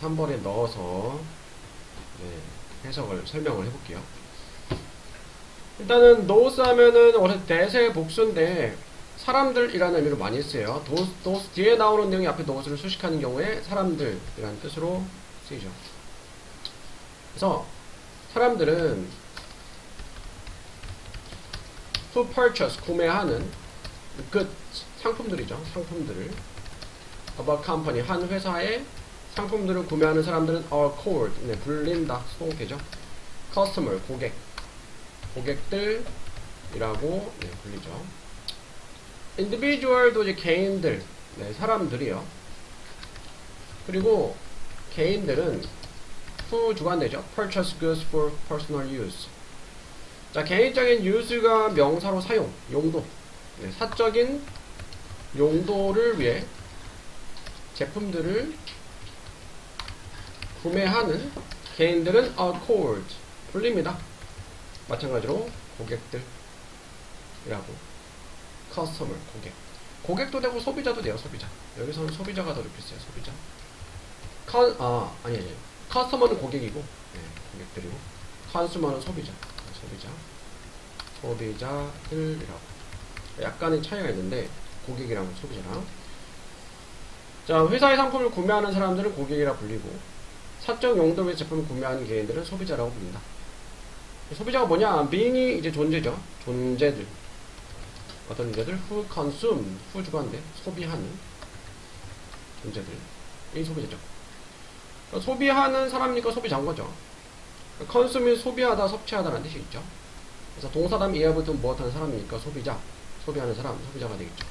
3번에 넣어서 네, 해석을 설명을 해볼게요. 일단은 those 하면은 원래 대세 복수인데 사람들이라는 의미로 많이 쓰여요. those, those 뒤에 나오는 내용이 앞에 those를 수식하는 경우에 사람들이라는 뜻으로 쓰이죠. 그래서 사람들은 who purchase 구매하는 그 상품들이죠. 상품들을 of a company 한 회사의 상품들을 구매하는 사람들은 are called 네, 불린다 수동태죠. customer 고객 고객들이라고 네, 불리죠. individual도 이제 개인들 네, 사람들이요. 그리고 개인들은 who 주관되죠. purchase goods for personal use. 자, 개인적인 use가 명사로 사용, 용도. 네, 사적인 용도를 위해 제품들을 구매하는 개인들은 called 불립니다. 마찬가지로 고객들이라고. customer 고객. 고객도 되고 소비자도 돼요 소비자. 여기서는 소비자가 더 높겠어요 소비자. 컨, 아 아니 아니. 커스터머는 고객이고 네, 고객들이고. 컨슈머는 소비자. 소비자. 소비자들이라고. 약간의 차이가 있는데 고객이랑 소비자랑. 자 회사의 상품을 구매하는 사람들은 고객이라 불리고 사적 용도의 제품을 구매하는 개인들은 소비자라고 불린다 소비자가 뭐냐 being이 이제 존재죠 존재들 어떤 존재들 who consume who 주관데 소비하는 존재들 이 소비자죠 그러니까 소비하는 사람이니까 소비자인 거죠. 컨숨이 소비하다, 섭취하다라는 뜻이 있죠. 그래서 동사담 이하부터 무엇하는 사람이니까 소비자, 소비하는 사람, 소비자가 되겠죠.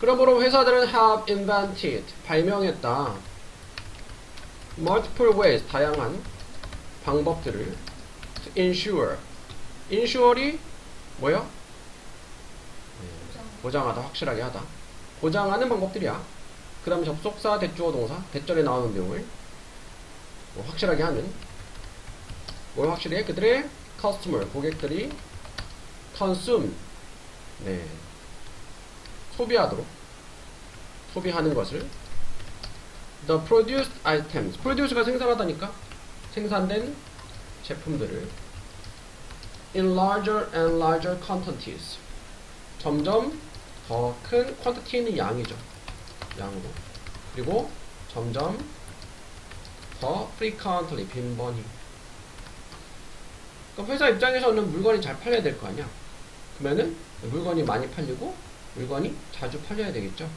그러므로 회사들은 have invented, 발명했다. Multiple ways, 다양한 방법들을 to ensure. ensure이 뭐요? 보장하다, 확실하게 하다. 보장하는 방법들이야. 그 다음에 접속사, 대주어, 동사, 대절에 나오는 내용을 뭐 확실하게 하는 뭘 확실히 해? 그들의 customer, 고객들이 consume, 네, 소비하도록 소비하는 것을 the produced items, produce가 생산하다니까? 생산된 제품들을. In larger and larger quantities. 점점 더큰 quantity는 양이죠. 양으로. 그리고 점점 더 frequently 빈번히. 그러니까 회사 입장에서는 물건이 잘 팔려야 될 거 아니야. 그러면은 물건이 많이 팔리고 물건이 자주 팔려야 되겠죠.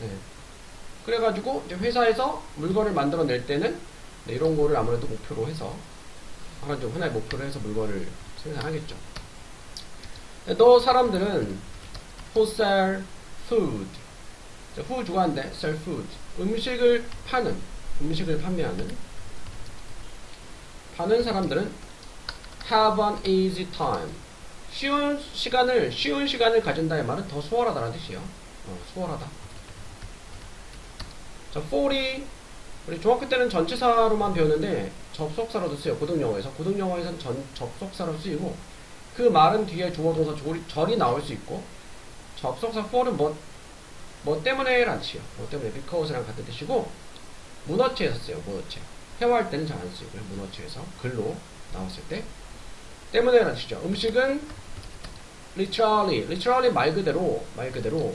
네. 그래가지고 이제 회사에서 물건을 만들어낼 때는 네, 이런 거를 아무래도 목표로 해서 하나 좀 하나의 목표로 해서 물건을 생산하겠죠. 네, 또 사람들은 who sell food. 자, 후 주관대 sell food. 음식을 파는 음식을 판매하는 파는 사람들은 have an easy time. 쉬운 시간을 쉬운 시간을 가진다의 말은 더 수월하다는 뜻이에요. 어, 수월하다 자 for이 우리 중학교 때는 전치사로만 배웠는데 접속사로도 쓰여요 고등영어에서 고등영어에서는 전, 접속사로 쓰이고 그 말은 뒤에 주어 동사 조리, 절이 나올 수 있고 접속사 for은 뭐 뭐 때문에 라는 뜻이요. 뭐 때문에 because랑 같은 뜻이고 문어체에서 써요. 문어체. 회화할 때는 잘 안 쓰고요. 문어체에서 글로 나왔을 때 때문에 라는 뜻이죠. 음식은 literally, literally 말 그대로 말 그대로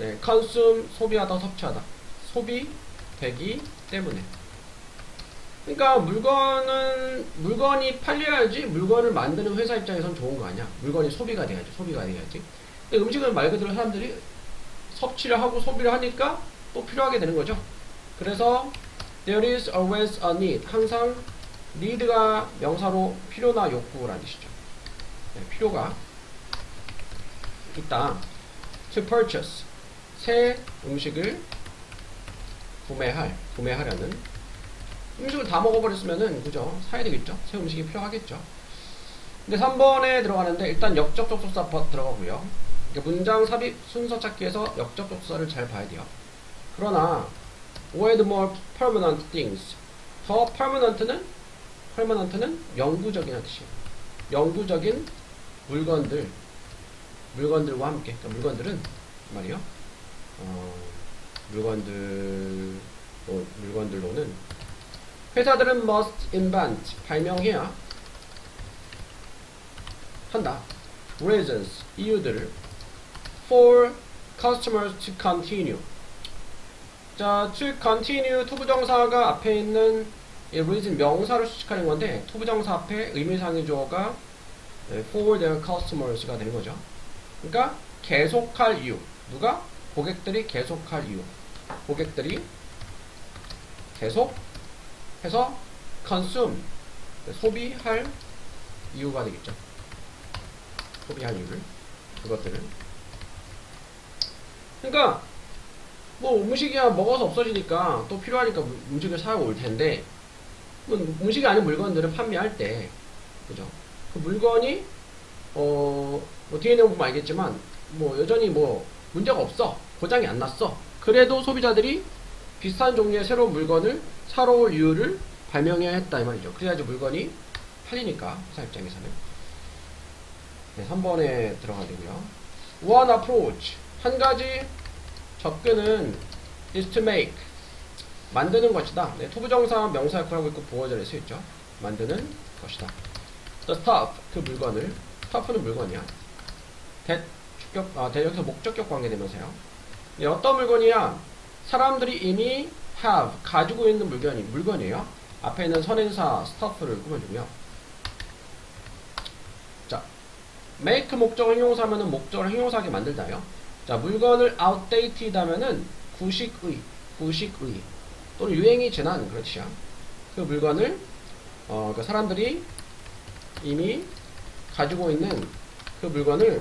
네, consume 소비하다 섭취하다 소비 되기 때문에 그러니까 물건은 물건이 팔려야지 물건을 만드는 회사 입장에선 좋은 거 아니야. 물건이 소비가 돼야지. 소비가 돼야지. 근데 음식은 말 그대로 사람들이 섭취를 하고 소비를 하니까 또 필요하게 되는 거죠. 그래서 there is always a need. 항상 need가 명사로 필요나 욕구라는 뜻이죠. 네, 필요가 있다. to purchase. 새 음식을 구매할, 구매하려는 음식을 다 먹어버렸으면은 그죠? 사야 되겠죠? 새 음식이 필요하겠죠. 근데 3번에 들어가는데 일단 역적 접속사 들어가고요. 그러니까 문장 삽입 순서 찾기에서 역적 접속사를 잘 봐야 돼요. 그러나 with more permanent things 더 permanent는 permanent는 영구적인 뜻이에요. 영구적인 물건들 물건들과 함께 그러니까 물건들은 말이요. 어, 물건들 어, 물건들로는 회사들은 must invent 발명해야 한다. reasons 이유들을 for customers to continue. 자, to continue 투부정사가 앞에 있는 이 reason 명사를 수식하는 건데 투부정사 앞에 의미상의 주어가 네, for their customers가 되는 거죠. 그러니까 계속할 이유. 누가? 고객들이 계속할 이유. 고객들이 계속 해서 consume 네, 소비할 이유가 되겠죠. 소비할 이유를 그것들을. 그러니까 뭐 음식이야 먹어서 없어지니까 또 필요하니까 무- 음식을 사고 올 텐데 뭐 음식이 아닌 물건들을 판매할 때 그죠? 그 물건이 어, 뭐 뒤에 내용 보면 알겠지만, 뭐 여전히 뭐 문제가 없어. 고장이 안 났어. 그래도 소비자들이 비슷한 종류의 새로운 물건을 사러 올 이유를 발명해야 했다 이 말이죠. 그래야지 물건이 팔리니까 회사 입장에서는. 네, 3번에 들어가야 되고요. One approach. 한 가지 접근은 is to make. 만드는 것이다. 네, 투부정사 명사 역할을 하고 있고 보어절에 쓰였죠. 만드는 것이다. the stuff 그 물건을 stuff는 물건이야. 대 주격 아 대역에서 목적격 관계되면서요. 네, 어떤 물건이야? 사람들이 이미 have 가지고 있는 물건이 물건이에요. 앞에 있는 선행사 stuff를 꾸며주고요. 자, make 목적을 형용사면은 목적을 형용사하게 만들다요. 자, 물건을 outdated하면은 구식의 구식의 또는 유행이 지난 뜻이야. 그 물건을 어, 그 사람들이 이미 가지고 있는 그 물건을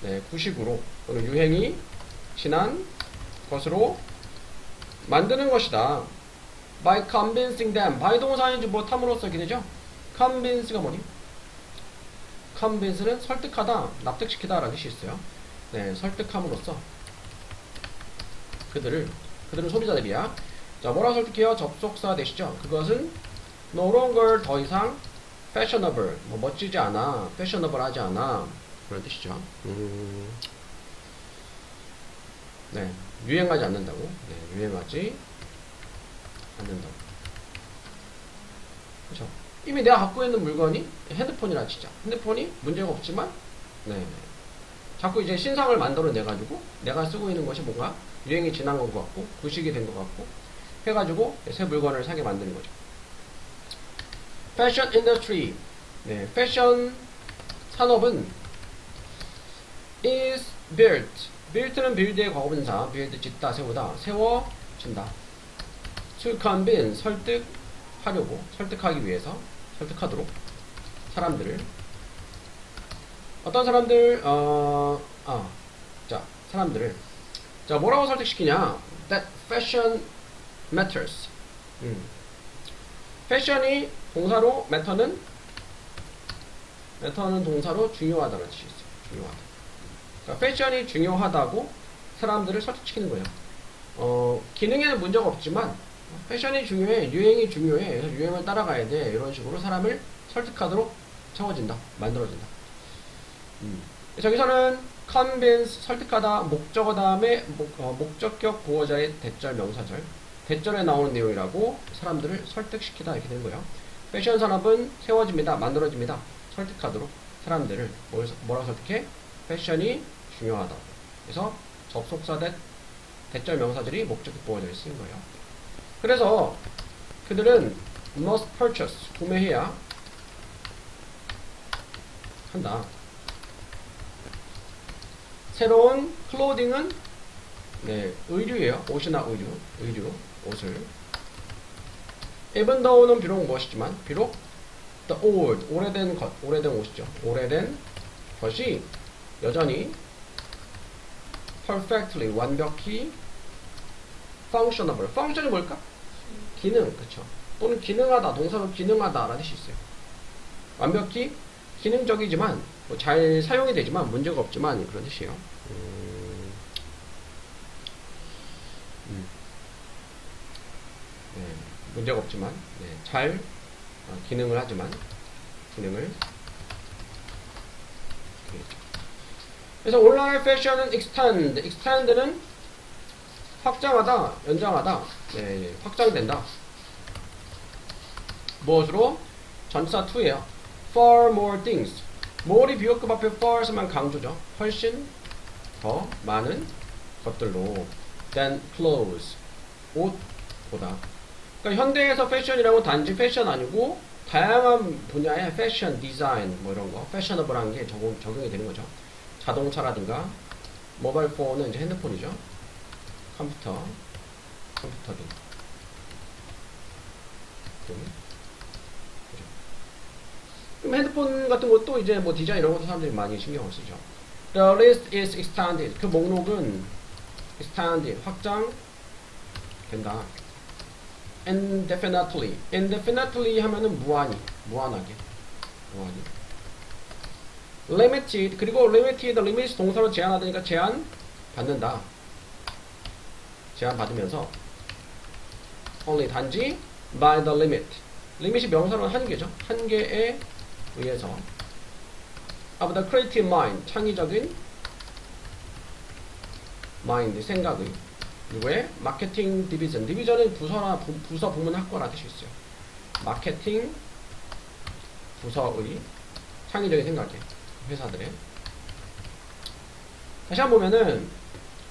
네, 구식으로 또는 유행이 지난 것으로 만드는 것이다. by convincing them. by 동사인지 뭐 탐으로써 기되죠? convince가 뭐니? convince는 설득하다, 납득시키다 라는 뜻이 있어요. 네, 설득함으로써 그들을 그들은 소비자들이야. 자, 뭐라고 설득해요? 접속사 되시죠? 그것은 no longer 더 이상 fashionable, 뭐 멋지지 않아, fashionable 하지 않아 그런 뜻이죠. 음, 네, 유행하지 않는다고. 네, 유행하지 않는다고. 그렇죠. 이미 내가 갖고 있는 물건이 핸드폰이라 치자. 핸드폰이 문제가 없지만, 네, 자꾸 이제 신상을 만들어 내 가지고 내가 쓰고 있는 것이 뭔가 유행이 지난 것 같고 구식이 된 것 같고 해가지고 새 물건을 사게 만드는 거죠. 패션 인더스트리 네, 패션 산업은 is built. Built는 build의 과거분사 build 짓다 세우다 세워진다. To convince 설득하려고 설득하기 위해서 설득하도록 사람들을. 어떤 사람들 어, 아, 자 사람들을. 자 뭐라고 설득시키냐? That fashion matters. 음. 패션이 동사로 matter는 matter는 동사로 중요하다는 뜻이 있어요. 중요하다 그러니까 패션이 중요하다고 사람들을 설득시키는 거예요 어, 기능에는 문제가 없지만 패션이 중요해 유행이 중요해 그래서 유행을 따라가야 돼 이런 식으로 사람을 설득하도록 채워진다 만들어진다 음. 저기서는 convince 설득하다 목적어 다음에 목, 어, 목적격 보어자의 대절 명사절 대절에 나오는 내용이라고 사람들을 설득시키다 이렇게 되는 거예요. 패션 산업은 세워집니다. 만들어집니다. 설득하도록 사람들을 뭘, 뭐라고 설득해? 패션이 중요하다. 그래서 접속사 대 대절 명사들이 목적격 보어자에 쓰인 거예요. 그래서 그들은 must purchase 구매해야 한다. 새로운 클로딩은 네, 의류예요. 옷이나 의류, 의류, 옷을. even though는 비록 무엇이지만 비록 the old 오래된 것, 오래된 옷이죠. 오래된 것이 여전히 perfectly 완벽히 functionable. function이 뭘까? 기능, 그렇죠. 또는 기능하다, 동사로 기능하다라는 뜻이 있어요. 완벽히 기능적이지만 뭐 잘 사용이 되지만 문제가 없지만 그런 뜻이에요. 음, 음. 네, 문제가 없지만 네, 잘 어, 기능을 하지만 기능을 그래서 온라인 패션은 extend, extend는 확장하다, 연장하다, 네, 확장된다. 무엇으로? 전사 2예요. Far more things. more이 비교급 앞에 far만 강조죠. 훨씬 더 많은 것들로 than clothes. 옷보다. 그러니까 현대에서 패션이라고 단지 패션 아니고 다양한 분야의 패션, 디자인 뭐 이런 거, 패셔너블한 게 적용, 적용이 되는 거죠. 자동차라든가 모바일 폰은 이제 핸드폰이죠. 컴퓨터, 컴퓨터 등. 등. 그죠. 그럼 핸드폰 같은 것도 이제 뭐 디자인 이런 것도 사람들이 많이 신경을 쓰죠. The list is expanded. 그 목록은 expanded, 확장 된다. indefinitely. indefinitely 하면은 무한히, 무한하게. 무한히. Limited, 그리고 limited, limit 동사로 제한하다니까 제한 받는다. 제한 받으면서 only 단지 by the limit. limit이 명사로는 한계죠. 한계에 의해서 of the creative mind, 창의적인 mind, 생각의 누구의 마케팅 디비전 디비전은 부서나 부, 부서 부문 학과라 뜻이 있어요 마케팅 부서의 창의적인 생각에 회사들의 다시 한번 보면은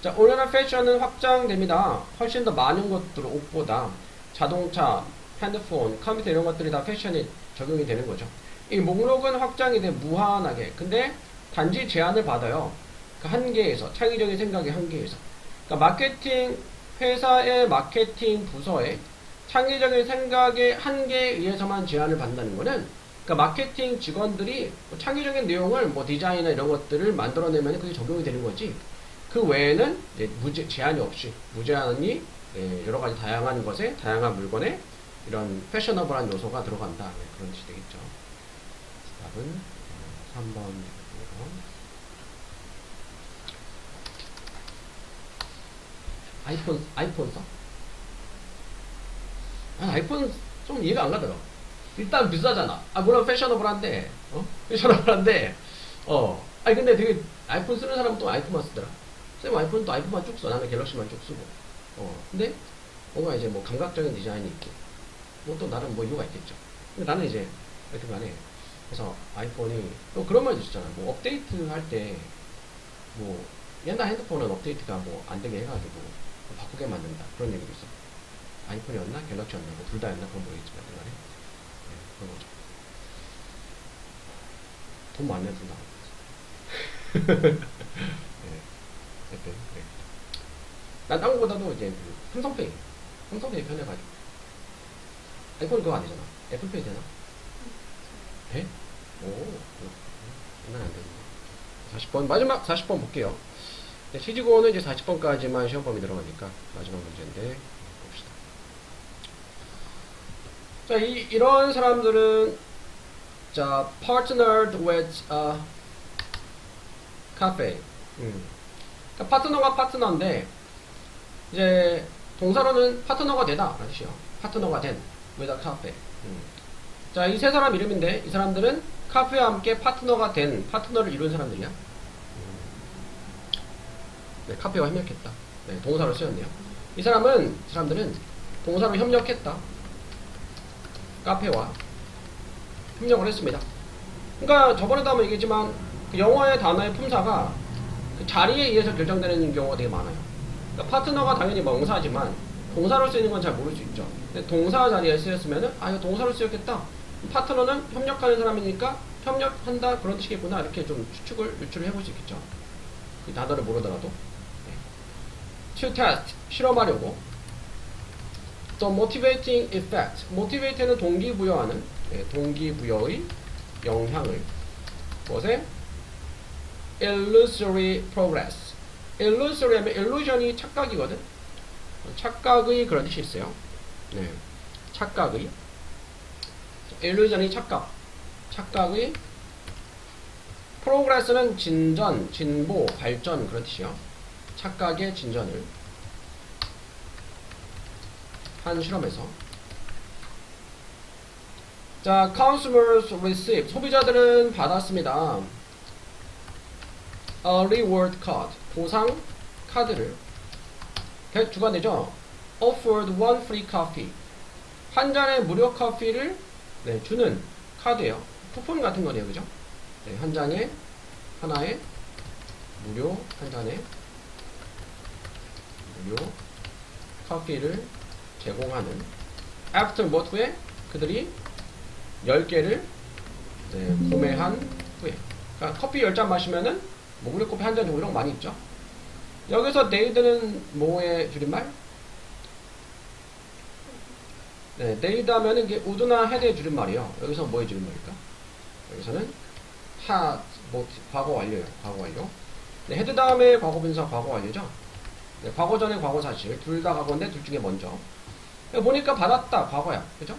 자 온라인 패션은 확장됩니다. 훨씬 더 많은 것들 옷보다 자동차 핸드폰 컴퓨터 이런 것들이 다 패션이 적용이 되는 거죠. 이 목록은 확장이 돼 무한하게. 근데 단지 제한을 받아요. 그 한계에서 창의적인 생각의 한계에서. 그러니까 마케팅 회사의 마케팅 부서의 창의적인 생각의 한계에 의해서만 제한을 받는다는 거는 그러니까 마케팅 직원들이 뭐 창의적인 내용을 뭐 디자인이나 이런 것들을 만들어내면 그게 적용이 되는 거지 그 외에는 무제, 제한이 없이 무제한이 예, 여러 가지 다양한 것에 다양한 물건에 이런 패셔너블한 요소가 들어간다 네, 그런 뜻이 되겠죠 답은 3번이고요 아이폰 아이폰 써? 아, 아이폰 좀 이해가 안 가더라. 일단 비싸잖아. 아 물론 패셔너블한데, 어? 패셔너블한데, 어. 아니 근데 되게 아이폰 쓰는 사람은 또 아이폰만 쓰더라. 쌤 아이폰 또 아이폰만 쭉 써. 나는 갤럭시만 쭉 쓰고. 어. 근데 뭔가 이제 뭐 감각적인 디자인이 있고, 뭐 또 나름 뭐 이유가 있겠죠. 근데 나는 이제 여튼 간에 그래서 아이폰이 또 그런 말도 있잖아. 뭐 업데이트 할 때 뭐 옛날 핸드폰은 업데이트가 뭐 안 되게 해가지고 뭐 바꾸게 만든다 그런 얘기도 있어. 아이폰이었나 갤럭시였나 뭐 둘 다였나 그건 모르겠지만 간에 네, 그 돈 많네 둘 다. 네, 하여튼 그래. 난딴 거보다도 이제 그 삼성페이 삼성페이 편해가지고 아이폰 그거 안 되잖아. 애플페이 되나? 돼? 오, 장난 안 되는데. 40번 마지막 40번 볼게요. 네, 시지고는 이제 40번까지만 시험 범위 들어가니까 마지막 문제인데 봅시다. 자, 이, 이런 사람들은 자, partnered with a cafe. 음. 그러니까 파트너가 파트너인데 이제 동사로는 파트너가 되다 라는 뜻이요. 파트너가 된 with a cafe. 음. 자, 이 세 사람 이름인데 이 사람들은 카페와 함께 파트너가 된 파트너를 이룬 사람들이야. 네, 카페와 협력했다. 네, 동사로 쓰였네요. 이 사람은 이 사람들은 동사로 협력했다. 카페와 협력을 했습니다. 그러니까 저번에도 한번 얘기했지만 그 영어의 단어의 품사가 그 자리에 의해서 결정되는 경우가 되게 많아요. 그러니까 파트너가 당연히 명사지만 동사로 쓰이는 건 잘 모를 수 있죠. 근데 동사 자리에 쓰였으면은 아 이거 동사로 쓰였겠다. 파트너는 협력하는 사람이니까 협력한다 그런 뜻이겠구나 이렇게 좀 추측을 유추를 해볼 수 있겠죠. 이 단어를 모르더라도. 네. To test 실험하려고. The motivating effect. motivate는 동기부여하는 네, 동기부여의 영향을 무엇에? illusory progress. illusory 하면 illusion이 착각이거든. 착각의 그런 뜻이 있어요. 네. 착각의. illusion이 착각. 착각의 progress는 진전, 진보, 발전 그런 뜻이요. 착각의 진전을 한 실험에서 자, consumers receive 소비자들은 받았습니다. a reward card 보상 카드를 배- 주관되죠? offered one free coffee. 한 잔의 무료 커피를 네, 주는 카드예요. 쿠폰 같은 거네요. 그죠? 네, 한 장에 하나에 무료 한 잔에 무료 커피를 제공하는 after 뭐 후에 그들이 10개를 네, 구매한 후에 그러니까 커피 10잔 마시면은 뭐 무료 커피 한잔 주고 이런 거 많이 있죠. 여기서 네이드는 뭐의 줄임말? 네, 네이드 하면은 이게 우드나 헤드의 줄임말이요. 여기서 뭐의 줄임말일까? 여기서는 하, 뭐, 과거 완료예요. 과거 완료. 네, 헤드 다음에 과거 분사 과거 완료죠. 네, 과거 전에 과거 사실 둘 다 과거인데 둘 중에 먼저. 네, 보니까 받았다 과거야. 그죠?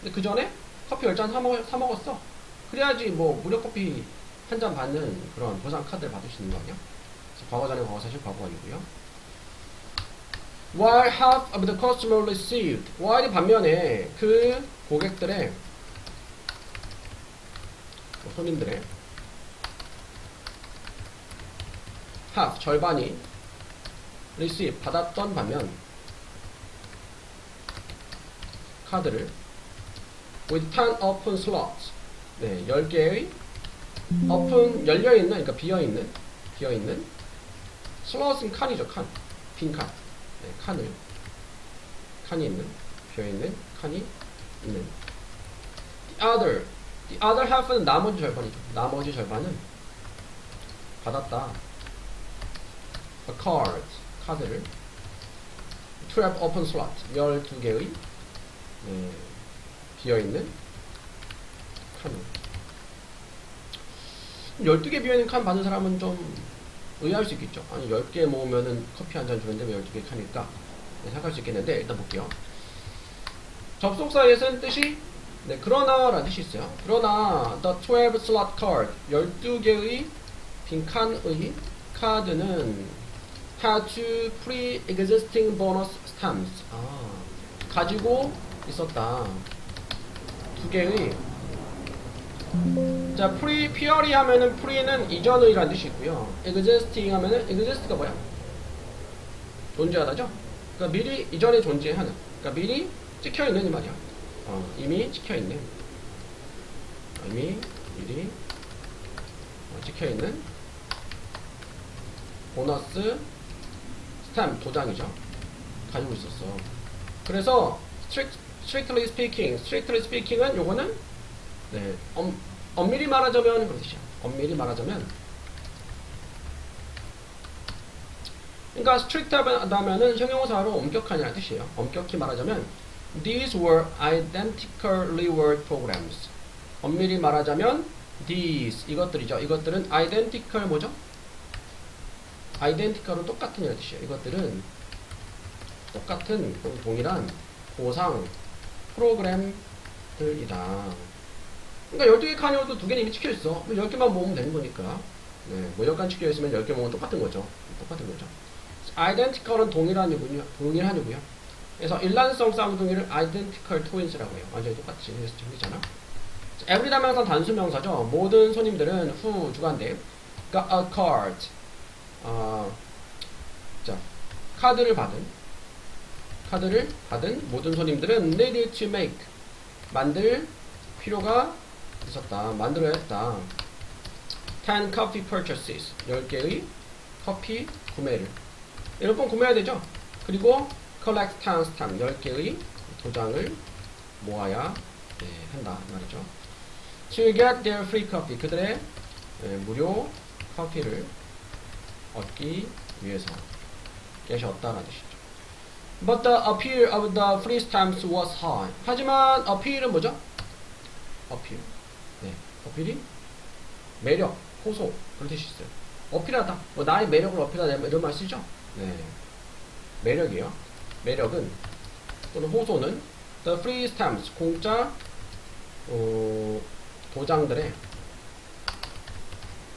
근데 그 전에 커피 10잔 사, 먹, 사 먹 었어. 그래야지 뭐 무료 커피 한 잔 받는 그런 보상 카드를 받을 수 있는 거 아니야? 그래서 과거 전에 과거 사실 과거 완료고요. While half of the customer received. while 반면에 그 고객들의 뭐 손님들의 half 절반이 receive 받았던 반면 카드를 with 10 open slots. 네, 10개의 open 열려있는 그러니까 비어있는 비어있는 슬롯은 칸이죠 칸. 빈 칸. 네, 칸을 칸이 있는 비어있는 칸이 있는. The other the other half는 나머지 절반이죠. 나머지 절반은 받았다. A card 카드를. 12 open slot 12개의 네, 비어있는 칸을 12개 비어있는 칸 받은 사람은 좀 의아할 수 있겠죠. 아니 10개 모으면은 커피 한 잔 주는데 왜 12개 칸일까? 네, 생각할 수 있겠는데 일단 볼게요. 접속사에 쓴 뜻이 네, 그러나 라는 뜻이 있어요. 그러나 the 12 slot card 12개의 빈 칸의 카드는 had two pre-existing bonus stamps 아, 가지고 있었다. 두 개의 자, 프리, 피어리 하면은 프리는 이전의라는 뜻이 있고요. existing 하면은 exist가 뭐야? 존재하다죠? 그러니까 미리 이전에 존재하는. 그러니까 미리 찍혀 있는 이 말이야. 어, 이미 찍혀 있는. 어, 이미 미리 어, 찍혀 있는 보너스 스탬 도장이죠. 가지고 있었어. 그래서 strict, strictly speaking, strictly speaking은 요거는 네, 엄, 엄밀히 말하자면 뜻이야. 엄밀히 말하자면 그러니까 strict 하다면은 형용사로 엄격하냐는 뜻이에요. 엄격히 말하자면 these were identically word programs. 엄밀히 말하자면 these 이것들이죠. 이것들은 identical 뭐죠? identical은 똑같은 이라는 뜻이에요. 이것들은 똑같은 동일한 보상 프로그램들이다. 그러니까 12개 칸이어도 두 개는 이미 찍혀 있어. 10개만 모으면 되는 거니까. 네, 뭐 10칸 찍혀 있으면 10개 모으면 똑같은 거죠. 똑같은 거죠. identical은 동일한이군요. 동일한이고요. 그래서 일란성 쌍둥이를 identical twins라고 해요. 완전히 똑같이 생기잖아. every 다명사 단수 명사죠. 모든 손님들은 who 주간대 got a card. 어, 자, 카드를 받은 카드를 받은 모든 손님들은 needed to make 만들 필요가 있었다. 만들어야 했다. 10 coffee purchases. 10개의 커피 구매를. 여러 번 구매해야 되죠? 그리고 collect 10 stamp. 10개의 도장을 모아야 네, 한다. 말이죠. To get their free coffee. 그들의 네, 무료 커피를 얻기 위해서 계셨다라는 뜻이죠. But the appeal of the free stamps was high. 하지만 appeal은 뭐죠? 어필. 네. 어필이 매력, 호소 그런 뜻이 있어요. 어필하다. 뭐 나의 매력을 어필하다 이런 말 쓰죠? 네. 매력이요. 매력은 또는 호소는 the free stamps 공짜 어, 도장들의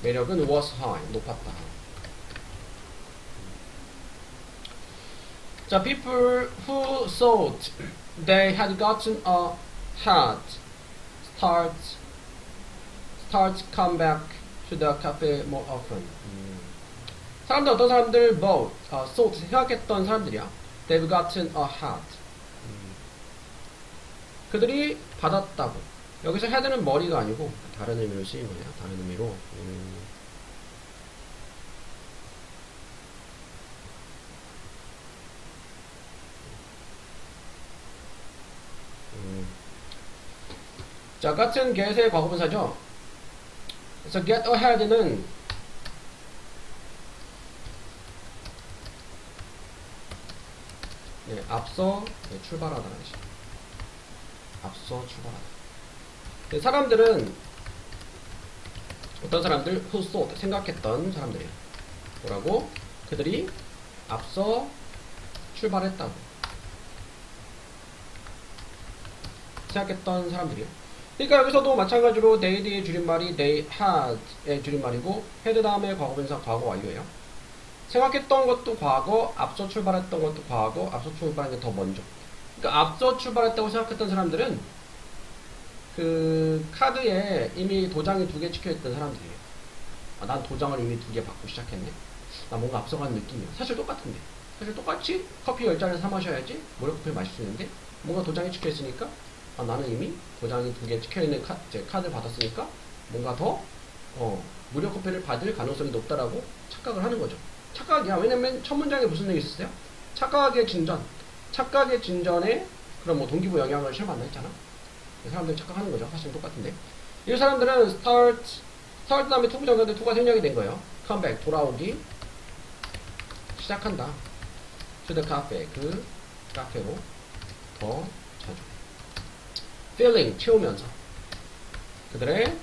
매력은 was high 높았다. 자, people who thought they had gotten a hat start start come back to the cafe more often. 음. 사람들 어떤 사람들 뭐 어, thought 생각했던 사람들이야. They've gotten a. 음. 그들이 받았다고. 여기서 head는 머리가 아니고 다른 의미로 쓰인 거네요. 다른 의미로. 음. 음. 자, 같은 get의 과거분사죠. 그래서 get ahead는 네, 앞서 네, 출발하다는 뜻이에요. 앞서 출발하다. 네, 사람들은 어떤 사람들 who thought 생각했던 사람들이에요. 뭐라고? 그들이 앞서 출발했다고 생각했던 사람들이요. 그러니까 여기서도 마찬가지로 they의 줄임말이 they had의 줄임말이고 had 다음에 과거분사 과거 완료예요. 생각했던 것도 과거, 앞서 출발했던 것도 과거, 앞서 출발한 게 더 먼저. 그러니까 앞서 출발했다고 생각했던 사람들은 그 카드에 이미 도장이 두 개 찍혀 있던 사람들이에요. 아, 난 도장을 이미 두 개 받고 시작했네. 나 뭔가 앞서가는 느낌이야. 사실 똑같은데. 사실 똑같이 커피 열 잔을 사 마셔야지 모래 커피를 마실 수 있는데 뭔가 도장이 찍혀 있으니까 아, 나는 이미 도장이 두 개 찍혀 있는 카, 이제 카드를 받았으니까 뭔가 더 어, 무료 커피를 받을 가능성이 높다라고 착각을 하는 거죠. 착각이야. 왜냐면 첫 문장에 무슨 얘기 있었어요? 착각의 진전. 착각의 진전에 그런 뭐 동기부 영향을 안 했잖아. 사람들이 착각하는 거죠. 사실 똑같은데. 이 사람들은 start, start 다음에 to 부정사인데 to가 생략이 된 거예요. come back, 돌아오기. 시작한다. to the cafe, 그 카페로 더. Filling, 채우면서. 그들의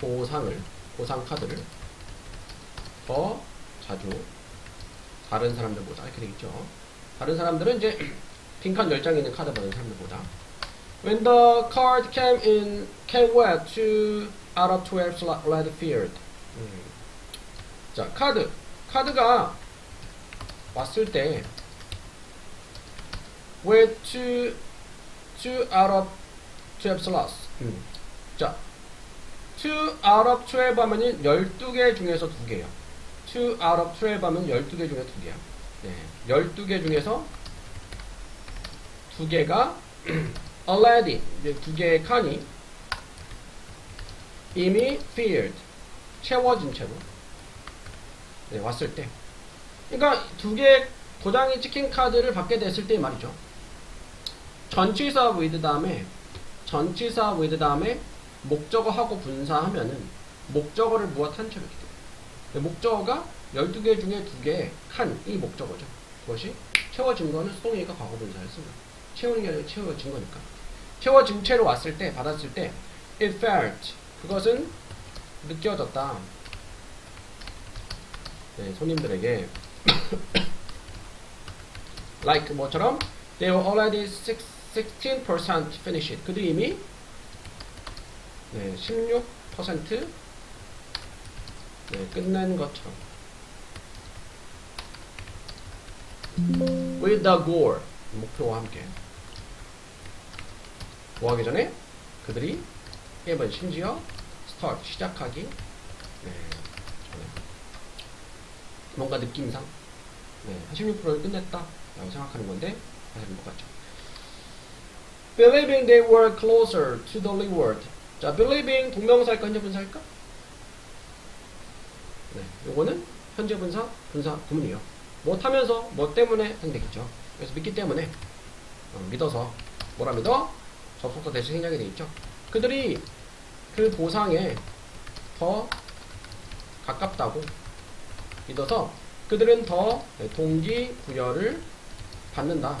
보상을, 보상 카드를 더 자주 다른 사람들보다 이렇게 되겠죠. 다른 사람들은 이제 빈칸 10장 있는 카드 받은 사람들보다 When the card came in, came wet to out of 12 slot red field. 음. 자, 카드. 카드가 왔을 때 wet to, to out of 12 slots. 음. 자, to out of 12 하면은 12개 중에서 2개예요. 2 out of 12 하면 12개 중에 2개야. 네. 12개 중에서 2개가 already 이제 두 개의 칸이 이미 filled 채워진 채로 네, 왔을 때 그러니까 두 개의 도장이 찍힌 카드를 받게 됐을 때 말이죠. 전치사 with 다음에 전치사 with 다음에 목적어하고 분사하면은 목적어를 무엇한 채로 이렇게 돼요. 네, 목적어가 12개 중에 2개 칸이 목적어죠. 그것이 채워진 거는 수동이니까 과거 분사를 쓴 거예요. 채우는 게 아니라 채워진 거니까. 채워진 채로 왔을 때, 받았을 때, it felt. 그것은 느껴졌다. 네, 손님들에게. like 뭐처럼, they were already 6, 16% finished. 그들이 이미 네, 16% 네, 끝낸 것처럼. with the goal. 목표와 함께. 뭐 하기 전에 그들이 1번 심지어 start 시작하기 네, 뭔가 느낌상 네, 한 16%를 끝냈다 라고 생각하는 건데 사실은 똑같죠 believing they were closer to the reward 자 believing 동명사일까 현재 분사일까? 네, 요거는 현재 분사 분사 구문이에요 뭐 타면서 뭐 때문에 생기겠죠 그래서 믿기 때문에 어, 믿어서 뭐라 믿어? 접속사 대신 생략이 되어 있죠. 그들이 그 보상에 더 가깝다고 믿어서 그들은 더 동기 부여를 받는다.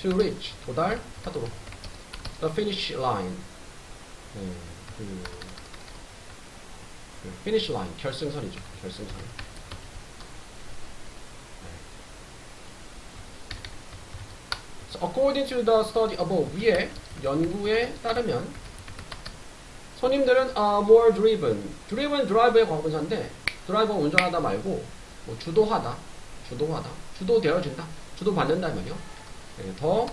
to reach 도달하도록 the finish line 네, 그, 그 finish line 결승선이죠. 결승선. So according to the study above 위에 연구에 따르면 손님들은 are more driven. driven drive의 과거분사인데 드라이버 운전하다 말고 뭐 주도하다, 주도하다, 주도되어진다, 주도받는다 이 말이요. 네, 더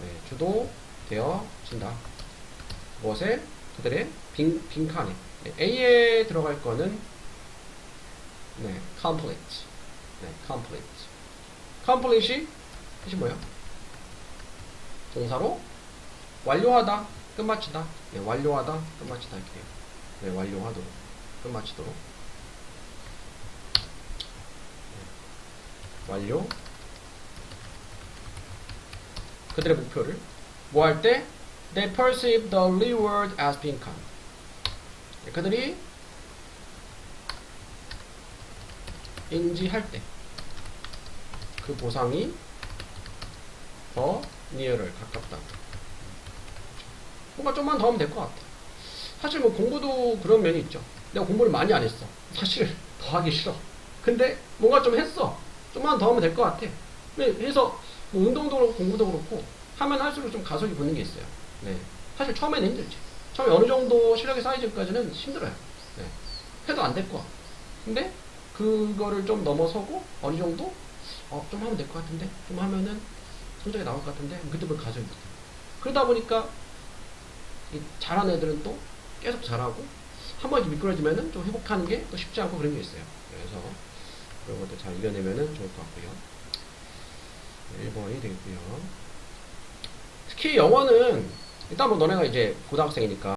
네, 주도 되어진다. 무엇에 그들의 빈, 빈칸에 네, A에 들어갈 거는 네, complete, 네, complete, complete이 뜻이 뭐예요? 동사로 완료하다, 끝마치다. 네, 완료하다, 끝마치다 이렇게 돼요. 네, 완료하도록, 끝마치도록. 네, 완료. 그들의 목표를 뭐 할 때? They perceive the reward as being come. 네, 그들이 인지할 때 그 보상이 더 near를 가깝다. 뭔가 좀만 더 하면 될 것 같아. 사실 뭐 공부도 그런 면이 있죠. 내가 공부를 많이 안 했어. 사실 더 하기 싫어. 근데 뭔가 좀 했어. 좀만 더 하면 될 것 같아. 네, 그래서 뭐 운동도 그렇고 공부도 그렇고 하면 할수록 좀 가속이 붙는 게 있어요. 네. 사실 처음에는 힘들지. 처음에 어느 정도 실력이 쌓이기까지는 힘들어요. 네. 해도 안 될 거야. 근데 그거를 좀 넘어서고 어느 정도 어, 좀 하면 될 것 같은데 좀 하면은 성적이 나올 것 같은데 그때부터 가속이 붙어요. 그러다 보니까 이 잘하는 애들은 또 계속 잘하고 한번 미끄러지면은 좀 회복하는 게 또 쉽지 않고 그런 게 있어요. 그래서 그런 것도 잘 이겨내면은 좋을 것 같고요. 1번이 되겠고요. 특히 영어는 일단 뭐 너네가 이제 고등학생이니까